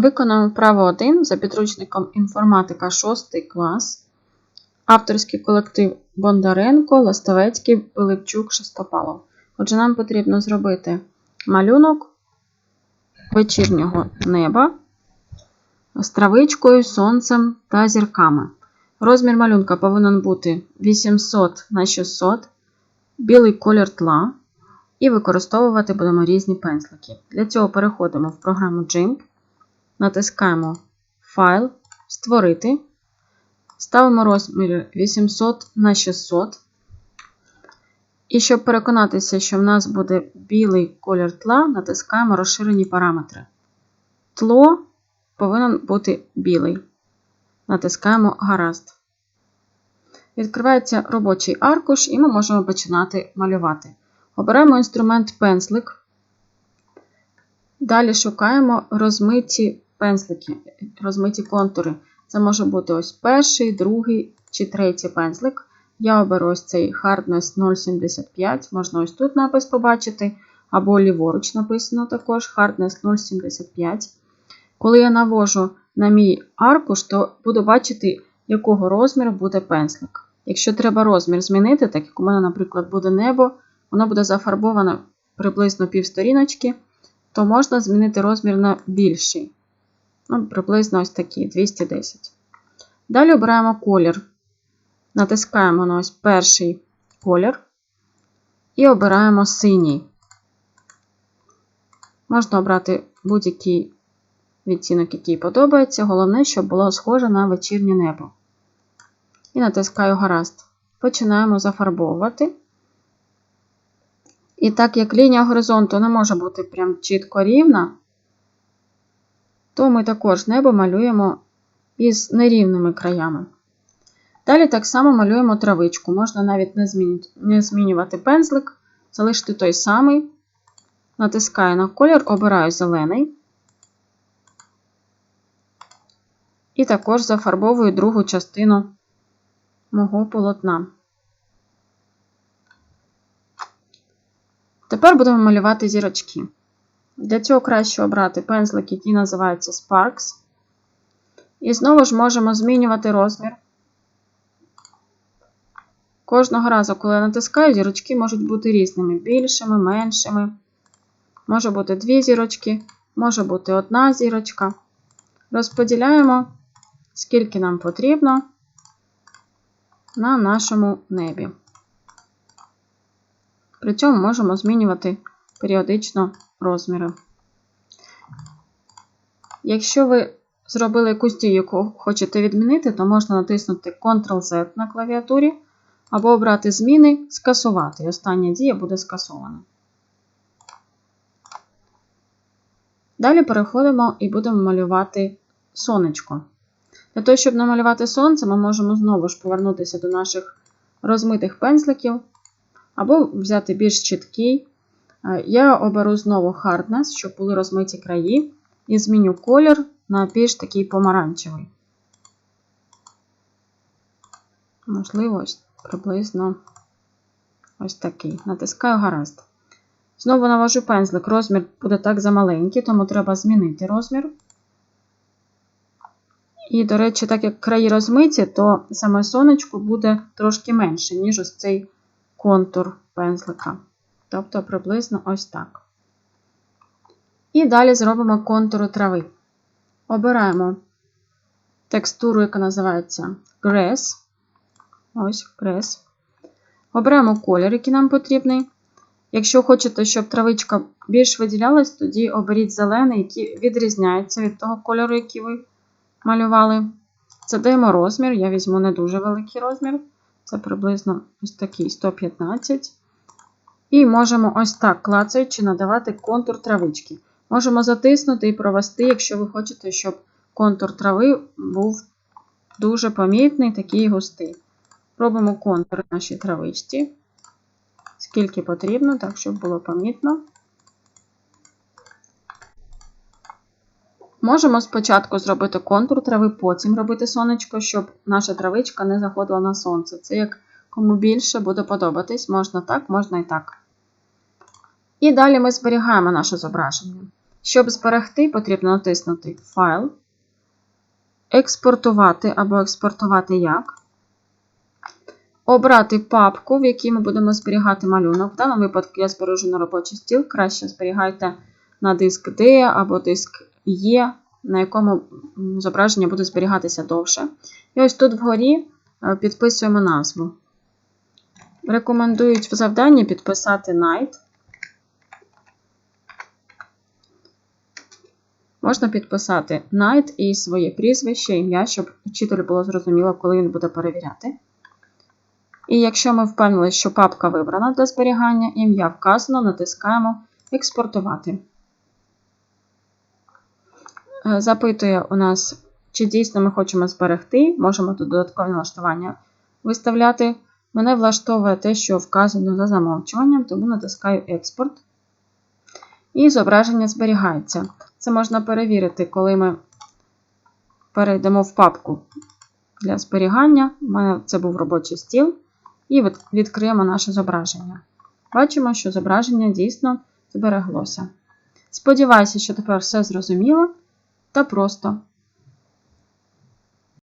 Виконуємо вправо 1 за підручником інформатика 6 клас. Авторський колектив Бондаренко, Ластовецький, Пилипчук, Шестопалов. Отже, нам потрібно зробити малюнок вечірнього неба з травичкою, сонцем та зірками. Розмір малюнка повинен бути 800 на 600, білий колір тла. І використовувати будемо різні пензлики. Для цього переходимо в програму GIMP, натискаємо Файл, Створити, ставимо розмір 800 на 600. І щоб переконатися, що в нас буде білий колір тла, натискаємо розширені параметри. Тло повинен бути білий. Натискаємо Гаразд. Відкривається робочий аркуш, і ми можемо починати малювати. Обираємо інструмент пензлик. Далі шукаємо розмиті пензлики, розмиті контури. Це може бути ось перший, другий чи третій пензлик. Я оберу ось цей Hardness 0,75, можна ось тут напис побачити, або ліворуч написано також Hardness 0,75. Коли я навожу на мій аркуш, то буду бачити, якого розміру буде пензлик. Якщо треба розмір змінити, так як у мене, наприклад, буде небо, воно буде зафарбовано приблизно півсторіночки, то можна змінити розмір на більший. Ну, приблизно ось такий 210. Далі обираємо колір. Натискаємо на ось перший колір і обираємо синій. Можна обрати будь-який відтінок, який подобається. Головне, щоб було схоже на вечірнє небо. І натискаю гаразд. Починаємо зафарбовувати. І так як лінія горизонту не може бути прям чітко рівна, то ми також небо малюємо із нерівними краями. Далі так само малюємо травичку. Можна навіть не змінювати пензлик, залишити той самий. Натискаю на колір, обираю зелений. І також зафарбовую другу частину мого полотна. Тепер будемо малювати зірочки. Для цього краще обрати пензлик, який називається Sparks. І знову ж можемо змінювати розмір. Кожного разу, коли я натискаю, зірочки можуть бути різними: більшими, меншими. Може бути дві зірочки, може бути одна зірочка. Розподіляємо, скільки нам потрібно на нашому небі. При цьому можемо змінювати періодично розміри. Якщо ви зробили якусь дію, яку хочете відмінити, то можна натиснути Ctrl-Z на клавіатурі, або обрати зміни, скасувати. І остання дія буде скасована. Далі переходимо і будемо малювати сонечко. Для того, щоб намалювати сонце, ми можемо знову ж повернутися до наших розмитих пензликів, або взяти більш чіткий. Я оберу знову Hardness, щоб були розмиті краї, і зміню колір на більш такий помаранчевий. Можливо, ось приблизно ось такий. Натискаю гаразд. Знову навожу пензлик. Розмір буде так замаленький, тому треба змінити розмір. І, до речі, так як краї розмиті, то саме сонечко буде трошки менше, ніж ось цей контур пензлика. Тобто приблизно ось так. І далі зробимо контуру трави. Обираємо текстуру, яка називається Grass. Ось Grass. Обираємо колір, який нам потрібний. Якщо хочете, щоб травичка більш виділялась, тоді оберіть зелений, який відрізняється від того кольору, який ви малювали. Задаємо розмір, я візьму не дуже великий розмір. Це приблизно ось такий 115. І можемо ось так, клацаючи, надавати контур травички. Можемо затиснути і провести, якщо ви хочете, щоб контур трави був дуже помітний, такий густий. Робимо контур нашій травичці, скільки потрібно, так, щоб було помітно. Можемо спочатку зробити контур трави, потім робити сонечко, щоб наша травичка не заходила на сонце. Це як кому більше буде подобатись, можна так, можна і так. І далі ми зберігаємо наше зображення. Щоб зберегти, потрібно натиснути Файл, експортувати або експортувати як. Обрати папку, в якій ми будемо зберігати малюнок. В даному випадку я збережу на робочий стіл. Краще зберігайте на диск D або диск E, на якому зображення буде зберігатися довше. І ось тут вгорі е, підписуємо назву. Рекомендують в завданні підписати Night. Можна підписати Night і своє прізвище, ім'я, щоб вчителю було зрозуміло, коли він буде перевіряти. І якщо ми впевнилися, що папка вибрана для зберігання, ім'я вказано, натискаємо Експортувати. Е, Запитує у нас, чи дійсно ми хочемо зберегти. Можемо тут додаткові налаштування виставляти. Мене влаштовує те, що вказано за замовчуванням, тому натискаю Експорт. І зображення зберігається. Це можна перевірити, коли ми перейдемо в папку для зберігання. У мене це був робочий стіл. І відкриємо наше зображення. Бачимо, що зображення дійсно збереглося. Сподіваюся, що тепер все зрозуміло та просто.